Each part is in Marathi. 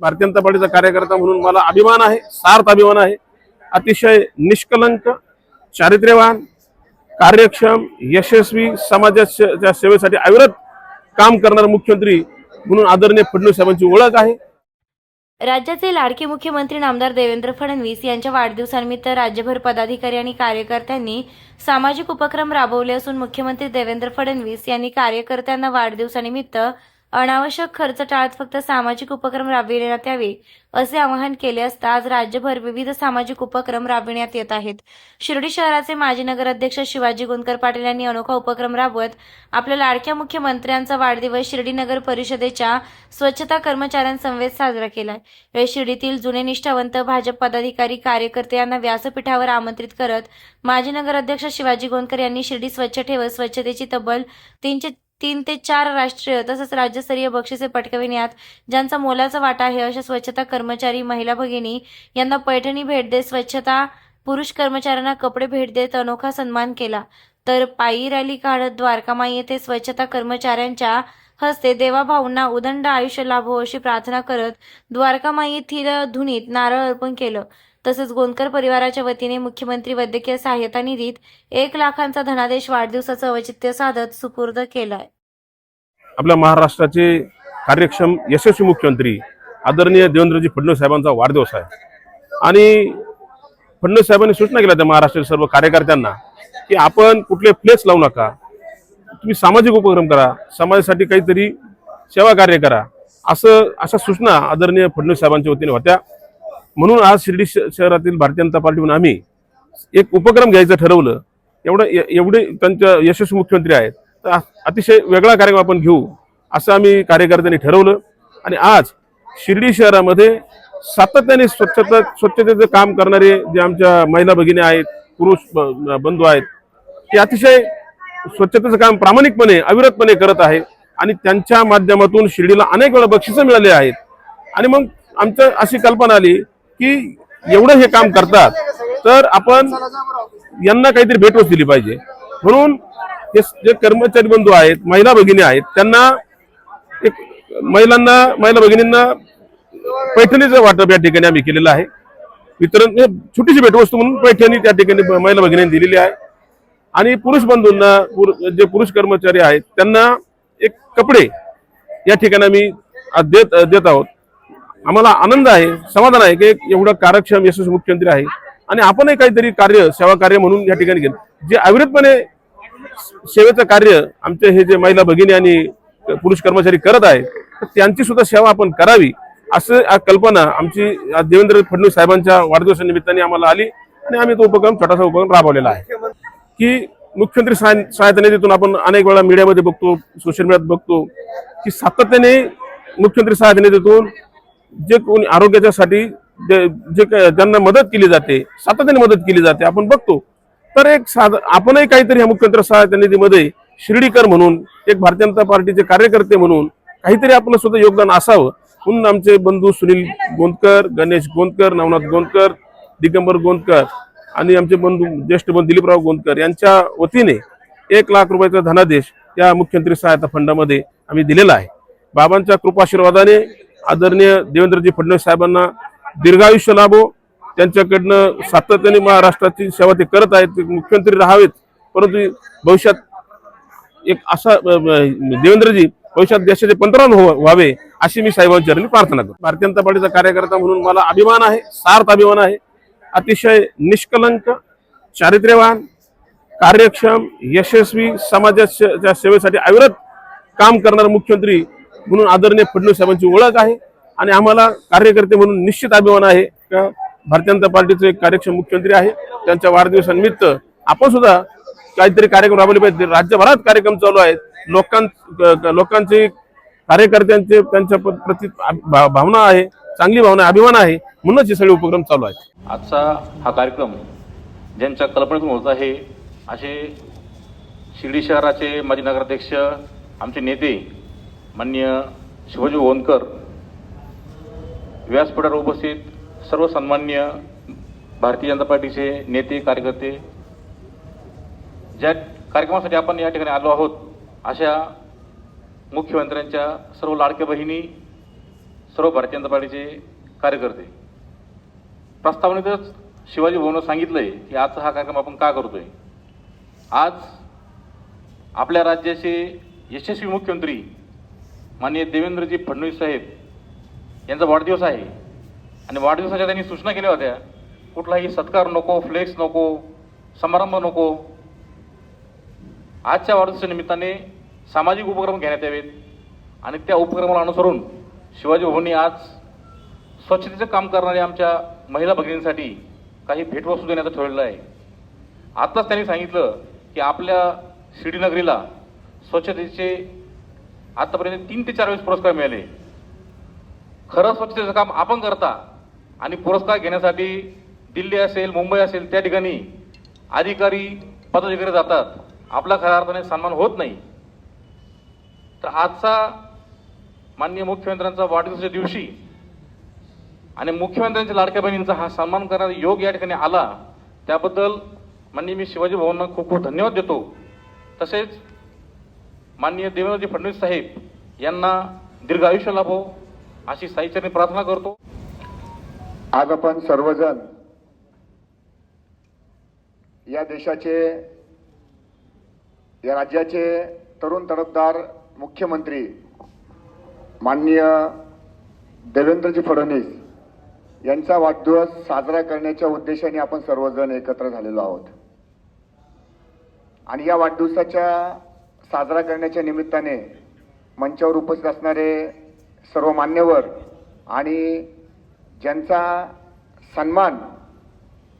भारतीय जनता पार्टीचा कार्यकर्ता म्हणून मला अभिमान आहे सार्थ अभिमान आहे. अतिशय निष्कलंक चारित्र्यवान कार्यक्षम यशस्वी समाजाच्या सेवेसाठी अविरत काम करणारा मुख्यमंत्री म्हणून आदरणीय फडणवीस साहेबांची ओळख आहे. राज्याचे लाडके मुख्यमंत्री नामदार देवेंद्र फडणवीस यांच्या वाढदिवसानिमित्त राज्यभर पदाधिकारी आणि कार्यकर्त्यांनी सामाजिक उपक्रम राबवले असून मुख्यमंत्री देवेंद्र फडणवीस यांनी कार्यकर्त्यांना वाढदिवसानिमित्त अनावश्यक खर्च टाळत फक्त सामाजिक उपक्रम राबविण्यात यावे असे आवाहन केले असता आज राज्यभर विविध सामाजिक उपक्रम राबविण्यात येत आहेत. शिर्डी शहराचे माजी नगराध्यक्ष शिवाजी गुंदकर पाटील यांनी अनोखा उपक्रम राबवत आपल्या लाडक्या मुख्यमंत्र्यांचा वाढदिवस शिर्डी नगर परिषदेच्या स्वच्छता कर्मचाऱ्यांसमवेत साजरा केलाय यावेळी शिर्डीतील जुने निष्ठावंत भाजप पदाधिकारी कार्यकर्ते यांना व्यासपीठावर आमंत्रित करत माजी नगराध्यक्ष शिवाजी गोंदकर यांनी शिर्डी स्वच्छ ठेवत स्वच्छतेची तब्बल तीनशे तीन ते चार राष्ट्रीय तसंच राज्यस्तरीय बक्षिसे पटकविण्यात ज्यांचा मोलाचा वाटा आहे अशा स्वच्छता कर्मचारी महिला भगिनी यांना पैठणी भेट देत स्वच्छता पुरुष कर्मचाऱ्यांना कपडे भेट देत अनोखा सन्मान केला. तर पायी रॅली काढत द्वारकामाई येथे स्वच्छता कर्मचाऱ्यांच्या हस्ते देवाभाऊंना उदंड आयुष्य लाभो अशी प्रार्थना करत द्वारकामाई येथील धुनीत नारळ अर्पण केलं. तसेच गोंदकर परिवाराच्या वतीने मुख्यमंत्री वैद्यकीय सहाय्यता निधीत एक लाखांचा धनादेश वाढदिवसाचं औचित्य साधत सुपूर्द केलाय. आपल्या महाराष्ट्राचे कार्यक्षम यशस्वी मुख्यमंत्री आदरणीय देवेंद्रजी फडणवीस साहेबांचा वाढदिवस आहे. आणि फडणवीस साहेबांनी सूचना केल्या त्या महाराष्ट्रातील सर्व कार्यकर्त्यांना की आपण कुठले फ्लेक्स लावू नका. तुम्ही सामाजिक उपक्रम करा समाजासाठी काहीतरी सेवा कार्य करा. असं अशा सूचना आदरणीय फडणवीस साहेबांच्या वतीने होत्या. म्हणून आज शिर्डी श- शहरातील भारतीय जनता पार्टी आम्ही एक उपक्रम घ्यायचं ठरवलं. एवढं एवढे त्यांच्या यशस्वी मुख्यमंत्री आहेत. तर अतिशय वेगळा कार्यक्रम आपण घेऊ असं आम्ही कार्यकर्त्यांनी ठरवलं. आणि आज शिर्डी शहरामध्ये सातत्याने स्वच्छता स्वच्छतेचं काम करणारे जे आमच्या महिला भगिनी आहेत पुरुष ब- बंधू आहेत ते अतिशय स्वच्छतेचं काम प्रामाणिकपणे अविरतपणे करत आहे. आणि त्यांच्या माध्यमातून शिर्डीला अनेक वेळा बक्षिसं मिळाली आहेत. आणि मग आमचं अशी कल्पना आली की एवढं हे काम करतात तर आपण यांना काहीतरी भेटवस्त दिली पाहिजे. म्हणून हे जे कर्मचारी बंधू आहेत महिला भगिनी आहेत त्यांना एक महिलांना महिला भगिनींना पैठणीचं वाटप या ठिकाणी आम्ही केलेलं आहे. वितरण छोटीशी भेटवस्तू म्हणून पैठणी त्या ठिकाणी महिला भगिनींनी दिलेली आहे. आणि पुरुष बंधूंना जे पुरुष कर्मचारी आहेत त्यांना एक कपडे या ठिकाणी आम्ही देत देत आहोत. आम्हाला आनंद आहे समाधान आहे की एक एवढं कार्यक्षम यशस्वी मुख्यमंत्री आहे. आणि आपणही काहीतरी कार्य सेवा कार्य म्हणून या ठिकाणी केलं जे अविरतपणे सेवेचं कार्य आमचे हे जे महिला भगिनी आणि पुरुष कर्मचारी करत आहे तर त्यांची सुद्धा सेवा आपण करावी असं कल्पना आमची देवेंद्र फडणवीस साहेबांच्या वाढदिवसानिमित्ताने आम्हाला आली. आणि आम्ही तो उपक्रम छोटासा उपक्रम राबवलेला आहे. की मुख्यमंत्री सहाय- सहायता निधीतून आपण अनेक वेळा मीडियामध्ये बघतो सोशल मीडियात बघतो की सातत्याने मुख्यमंत्री सहायता निधीतून जे कोणी आरोग्याच्यासाठी जे जे ज्यांना मदत केली जाते सातत्याने मदत केली जाते आपण बघतो. तर एक साध आपणही काहीतरी ह्या मुख्यमंत्री सहायता निधीमध्ये शिर्डीकर म्हणून एक भारतीय जनता पार्टीचे कार्यकर्ते म्हणून काहीतरी आपलं सुद्धा योगदान असावं. म्हणून आमचे बंधू सुनील गोंदकर गणेश गोंदकर नवनाथ गोंदकर दिगंबर गोंदकर आणि आमचे बंधू ज्येष्ठ बंधू दिलीपराव गोंदकर यांच्या वतीने एक लाख रुपयाचा धनादेश या मुख्यमंत्री सहायता फंडामध्ये आम्ही दिलेला आहे. बाबांच्या कृपाशीर्वादाने आदरणीय देवेंद्रजी फडणवीस साहेबांना दीर्घायुष्य लाभो. त्यांच्याकडनं सातत्याने महाराष्ट्राची सेवा ते करत आहेत. मुख्यमंत्री राहावेत. परंतु भविष्यात एक असा देवेंद्रजी भविष्यात देशाचे पंतप्रधान हो- व्हावे अशी मी साहेबांच्या चरणी प्रार्थना करतो. भारतीय जनता पार्टीचा कार्यकर्ता म्हणून मला अभिमान आहे सार्थ अभिमान आहे. अतिशय निष्कलंक चारित्र्यवान कार्यक्षम यशस्वी समाजाच्या सेवेसाठी अविरत काम करणारा मुख्यमंत्री म्हणून आदरणीय फडणवीस साहेबांची ओळख आहे आणि आम्हाला कार्यकर्ते म्हणून निश्चित अभिमान आहे. का भारतीय जनता पार्टीचे एक कार्यक्षम मुख्यमंत्री आहे. त्यांच्या वाढदिवसानिमित्त आपण सुद्धा काहीतरी कार्यक्रम राबवले पाहिजे. राज्यभरात कार्यक्रम चालू आहेत. लोकां लोकांचे कार्यकर्त्यांचे त्यांच्या प- प्रति भा- भावना आहे. चांगली भावना आहे, अभिमान आहे. म्हणूनच हे सगळे उपक्रम चालू आहेत. आजचा हा कार्यक्रम ज्यांच्या कल्पनेतून होत आहे असे शिर्डी शहराचे माजी नगराध्यक्ष आमचे नेते मान्य शिवाजी ओनकर व्यासपीठावर उपस्थित सर्व सन्मान्य भारतीय जनता पार्टीचे नेते कार्यकर्ते ज्या कार्यक्रमासाठी आपण या ठिकाणी आलो आहोत अशा मुख्यमंत्र्यांच्या सर्व लाडक्या बहिणी सर्व भारतीय जनता पार्टीचे कार्यकर्ते. प्रस्तावनेतच शिवाजी भाऊनं सांगितलंय की आजचा हा कार्यक्रम आपण का करतोय? आज आपल्या राज्याचे यशस्वी मुख्यमंत्री माननीय देवेंद्रजी फडणवीस साहेब यांचा वाढदिवस आहे. आणि वाढदिवसाच्या त्यांनी सूचना केल्या होत्या कुठलाही सत्कार नको फ्लेक्स नको समारंभ नको. आजच्या वाढदिवसाच्या निमित्ताने सामाजिक उपक्रम घेण्यात यावेत. आणि त्या उपक्रमाला अनुसरून शिवाजी भाऊंनी आज स्वच्छतेचं काम करणाऱ्या आमच्या महिला भगिनींसाठी काही भेटवस्तू देण्याचं ठरवलेलं आहे. आत्ताच त्यांनी सांगितलं की आपल्या शिर्डीनगरीला स्वच्छतेचे आतापर्यंत तीन ते चार वेळेस पुरस्कार मिळाले. खरं स्वच्छतेचं काम आपण करता आणि पुरस्कार घेण्यासाठी दिल्ली असेल मुंबई असेल त्या ठिकाणी अधिकारी पदाधिकारी जातात. आपला खऱ्या अर्थाने सन्मान होत नाही. तर आजचा माननीय मुख्यमंत्र्यांचा वाढदिवसाच्या दिवशी आणि मुख्यमंत्र्यांच्या लाडक्या बहिणींचा हा सन्मान करणारा योग या ठिकाणी आला त्याबद्दल माननीय मी शिवाजी भाऊंना खूप खूप धन्यवाद देतो. तसेच माननीय देवेंद्रजी फडणवीस साहेब यांना दीर्घ आयुष्य लाभो अशी साईचरणी प्रार्थना करतो. आज आपण सर्वजण या देशाचे या राज्याचे तरुण तडफदार मुख्यमंत्री माननीय देवेंद्रजी फडणवीस यांचा वाढदिवस साजरा करण्याच्या उद्देशाने आपण सर्वजण एकत्र झालेलो आहोत. आणि या वाढदिवसाच्या साजरा करण्याच्या निमित्ताने मंचावर उपस्थित असणारे सर्व मान्यवर आणि ज्यांचा सन्मान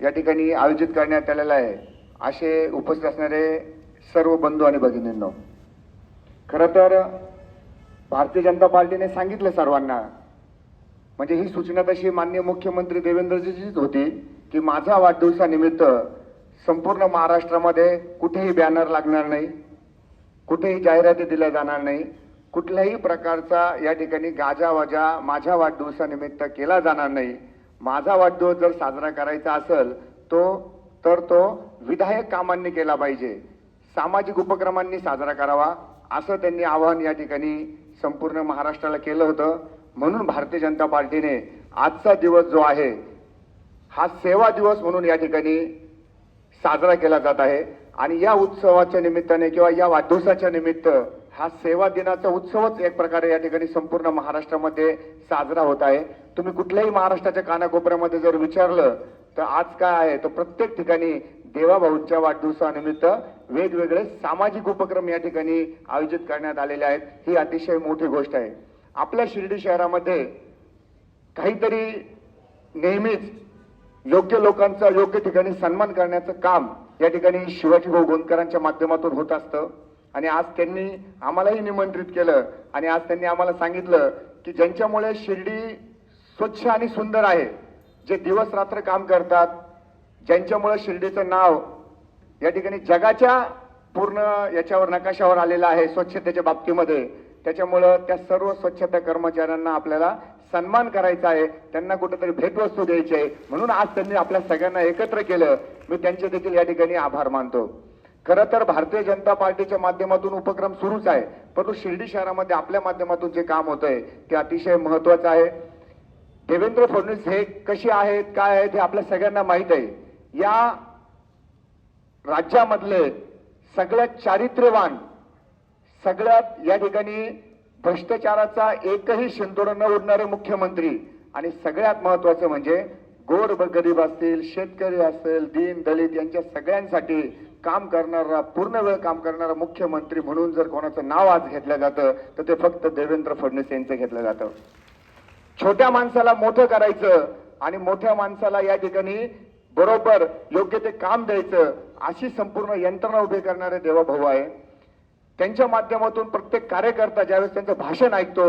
या ठिकाणी आयोजित करण्यात आलेला आहे असे उपस्थित असणारे सर्व बंधू आणि भगिनींनो. खरं तर भारतीय जनता पार्टीने सांगितलं सर्वांना म्हणजे ही सूचना तशी माननीय मुख्यमंत्री देवेंद्रजीचीच होती की माझा वाढदिवसानिमित्त संपूर्ण महाराष्ट्रामध्ये कुठेही बॅनर लागणार नाही. कुठेही जाहिराती दिल्या जाणार नाही. कुठल्याही प्रकारचा या ठिकाणी गाजावाजा माझ्या वाढदिवसानिमित्त केला जाणार नाही. माझा वाढदिवस जर साजरा करायचा असेल तो तर तो विधायक कामांनी केला पाहिजे. सामाजिक उपक्रमांनी साजरा करावा असं त्यांनी आवाहन या ठिकाणी संपूर्ण महाराष्ट्राला केलं होतं. म्हणून भारतीय जनता पार्टीने आजचा दिवस जो आहे हा सेवा दिवस म्हणून या ठिकाणी साजरा केला जात आहे. आणि या उत्सवाच्या निमित्ताने किंवा या वाढदिवसाच्या निमित्त हा सेवा दिनाचा उत्सवच एक प्रकारे या ठिकाणी संपूर्ण महाराष्ट्रामध्ये साजरा होत आहे. तुम्ही कुठल्याही महाराष्ट्राच्या कानाकोपऱ्यामध्ये जर विचारलं तर आज काय आहे? तर प्रत्येक ठिकाणी देवाभाऊंच्या वाढदिवसानिमित्त वेगवेगळे सामाजिक उपक्रम या ठिकाणी आयोजित करण्यात आलेले आहेत. ही अतिशय मोठी गोष्ट आहे. आपल्या शिर्डी शहरामध्ये काहीतरी नेहमीच योग्य लोकांचा योग्य ठिकाणी सन्मान करण्याचं काम या ठिकाणी शिवाजी भाऊ गोंदकरांच्या माध्यमातून होत असतं. आणि आज त्यांनी आम्हालाही निमंत्रित केलं. आणि आज त्यांनी आम्हाला सांगितलं की ज्यांच्यामुळे शिर्डी स्वच्छ आणि सुंदर आहे जे दिवस रात्र काम करतात ज्यांच्यामुळे शिर्डीचं नाव या ठिकाणी जगाच्या पूर्ण याच्यावर नकाशावर आलेलं आहे स्वच्छतेच्या बाबतीमध्ये. त्याच्यामुळं त्या सर्व स्वच्छता कर्मचाऱ्यांना आपल्याला सन्मान करायचा आहे त्यांना कुठेतरी भेटवस्तू द्यायची आहे. म्हणून आज त्यांनी आपल्या सगळ्यांना एकत्र केलं. मी त्यांचे देखील या ठिकाणी आभार मानतो. खरं तर भारतीय जनता पार्टीच्या माध्यमातून उपक्रम सुरूच आहे. परंतु शिर्डी शहरामध्ये आपल्या माध्यमातून जे काम होतंय ते अतिशय महत्वाचं आहे. देवेंद्र फडणवीस हे कसे आहेत काय आहेत हे आपल्या सगळ्यांना माहीत आहे. या राज्यामधले सगळ्यात चारित्र्यवान सगळ्यात या ठिकाणी भ्रष्टाचाराचा एकही शिंतोड न उडणारे मुख्यमंत्री. आणि सगळ्यात महत्वाचं म्हणजे गोर गरीब असतील शेतकरी असेल दीन दलित यांच्या सगळ्यांसाठी काम करणारा पूर्ण वेळ काम करणारा मुख्यमंत्री म्हणून जर कोणाचं नाव आज घेतलं जातं तर ते फक्त देवेंद्र फडणवीस यांचं घेतलं जातं. छोट्या माणसाला मोठं करायचं आणि मोठ्या माणसाला या ठिकाणी बरोबर योग्य ते काम द्यायचं अशी संपूर्ण यंत्रणा उभी करणारे देवाभाऊ आहे. त्यांच्या माध्यमातून प्रत्येक कार्यकर्ता ज्यावेळेस त्यांचं भाषण ऐकतो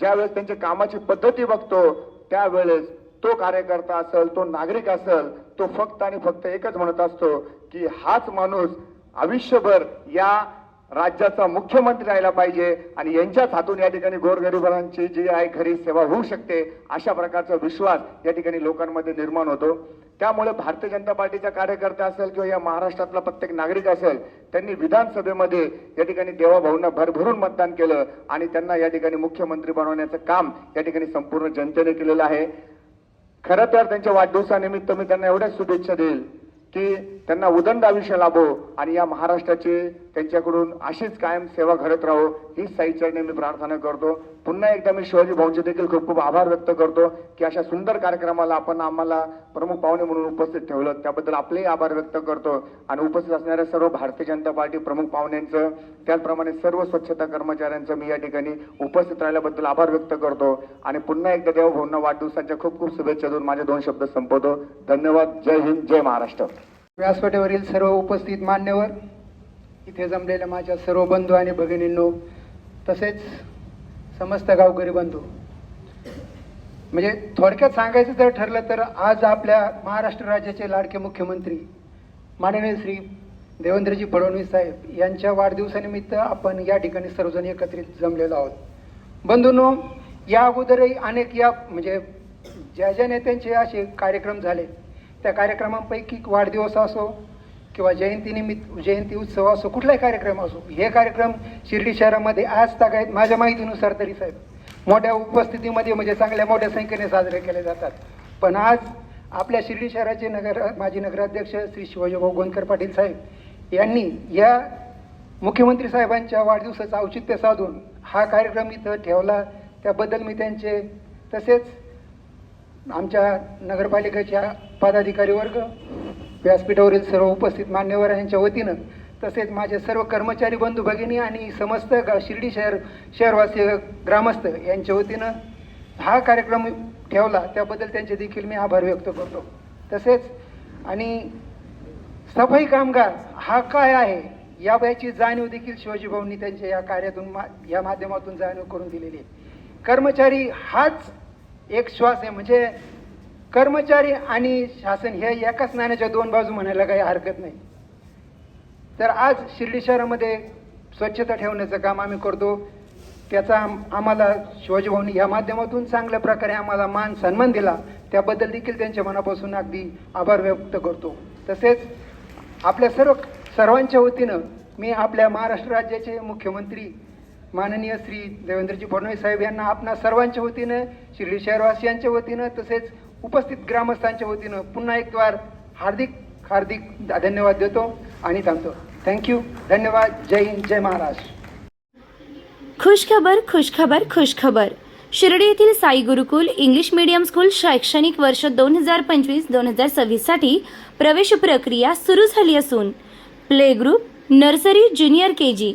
ज्यावेळेस त्यांच्या कामाची पद्धती बघतो त्यावेळेस तो कार्यकर्ता असेल तो नागरिक असेल तो फक्त आणि फक्त एकच म्हणत असतो की हाच माणूस आयुष्यभर या राज्याचा मुख्यमंत्री राहिला पाहिजे आणि यांच्याच हातून या ठिकाणी गोरगरिबांची जी आहे खरी सेवा होऊ शकते अशा प्रकारचा विश्वास या ठिकाणी लोकांमध्ये निर्माण होतो. त्यामुळे भारतीय जनता पार्टीचा कार्यकर्ता असेल किंवा या महाराष्ट्रातला प्रत्येक नागरिक असेल त्यांनी विधानसभेमध्ये या ठिकाणी देवाभाऊंना भरभरून मतदान केलं आणि त्यांना या ठिकाणी मुख्यमंत्री बनवण्याचं काम या ठिकाणी संपूर्ण जनतेने केलेलं आहे. खरं तर त्यांच्या वाढदिवसानिमित्त मी त्यांना एवढ्याच शुभेच्छा देईल की त्यांना उदंड आयुष्य लाभो आणि या महाराष्ट्राची त्यांच्याकडून अशीच कायम सेवा घडत राहो हीच साईचरणी मी प्रार्थना करतो. पुन्हा एकदा मी शिवाजी भाऊंचे देखील खूप खूप आभार व्यक्त करतो की अशा सुंदर कार्यक्रमाला आपण आम्हाला प्रमुख पाहुणे म्हणून उपस्थित ठेवलं. त्याबद्दल आपलेही आभार व्यक्त करतो. आणि उपस्थित असणाऱ्या सर्व भारतीय जनता पार्टी प्रमुख पाहुण्यांचं त्याचप्रमाणे सर्व स्वच्छता कर्मचाऱ्यांचं मी या ठिकाणी उपस्थित राहिल्याबद्दल आभार व्यक्त करतो. आणि पुन्हा एकदा देवभाऊंना वाढदिवसाच्या खूप खूप शुभेच्छा देऊन माझे दोन शब्द संपवतो. धन्यवाद. जय हिंद. जय महाराष्ट्र. व्यासपीठावरील सर्व उपस्थित मान्यवर इथे जमलेल्या माझ्या सर्व बंधू आणि भगिनींनो तसेच समस्त गावकरी बंधू. म्हणजे थोडक्यात सांगायचं जर ठरलं तर आज आपल्या महाराष्ट्र राज्याचे लाडके मुख्यमंत्री माननीय श्री देवेंद्रजी फडणवीस साहेब यांच्या वाढदिवसानिमित्त आपण या ठिकाणी सर्वजण एकत्रित जमलेलो आहोत. बंधूंनो या अगोदरही अनेक या म्हणजे ज्या ज्या नेत्यांचे असे कार्यक्रम झाले त्या कार्यक्रमांपैकी वाढदिवस असो किंवा जयंतीनिमित्त जयंती उत्सव असो कुठलाही कार्यक्रम असो हे कार्यक्रम शिर्डी शहरामध्ये आज तागायत माझ्या माहितीनुसार तरी साहेब. मोठ्या उपस्थितीमध्ये म्हणजे चांगल्या मोठ्या संख्येने साजरे केले जातात. पण आज आपल्या शिर्डी शहराचे नगर माजी नगराध्यक्ष श्री शिवाजीभाऊ गोंदकर पाटील साहेब यांनी या मुख्यमंत्री साहेबांच्या वाढदिवसाचं औचित्य साधून हा कार्यक्रम इथं ठेवला. त्याबद्दल मी त्यांचे तसेच आमच्या नगरपालिकेच्या पदाधिकारी वर्ग व्यासपीठावरील सर्व उपस्थित मान्यवर यांच्या वतीनं तसेच माझे सर्व कर्मचारी बंधू भगिनी आणि समस्त गा शिर्डी शहर शहरवासी ग्रामस्थ यांच्या वतीनं हा कार्यक्रम ठेवला. त्याबद्दल त्यांचे देखील मी आभार व्यक्त करतो. तसेच आणि सफाई कामगार हा काय आहे? या बायाची जाणीव देखील शिवाजी भाऊंनी त्यांच्या या कार्यातून मा या माध्यमातून जाणीव करून दिलेली आहे. कर्मचारी हाच एक श्वास आहे. म्हणजे कर्मचारी आणि शासन हे एकाच नाण्याच्या दोन बाजू म्हणायला काही हरकत नाही. तर आज शिर्डी शहरामध्ये स्वच्छता ठेवण्याचं काम आम्ही करतो. त्याचा आम्हाला शिवाजीभाऊनी या माध्यमातून चांगल्या प्रकारे आम्हाला मान सन्मान दिला. त्याबद्दल देखील त्यांच्या मनापासून अगदी आभार व्यक्त करतो. तसेच आपल्या सर्व सर्वांच्या वतीनं मी आपल्या महाराष्ट्र राज्याचे मुख्यमंत्री माननीय श्री देवेंद्रजी फडणवीस साहेब यांना आपणा सर्वांच्या वतीनं शिर्डी शहरवासियांच्या वतीनं तसेच उपस्थित ग्रामस्थांच्या वतीनं पुन्हा एक वार हार्दिक हार्दिक धन्यवाद देतो आणि थांबतो. थँक्यू धन्यवाद. जय हिंद जय महाराष्ट्र खुशखबर खुशखबर खुशखबर. शिर्डी येथील Sai Gurukul English medium school शैक्षणिक वर्ष दोन हजार पंचवीस दोन हजार सव्वीससाठी प्रवेश प्रक्रिया सुरू झाली असून play group nursery junior K G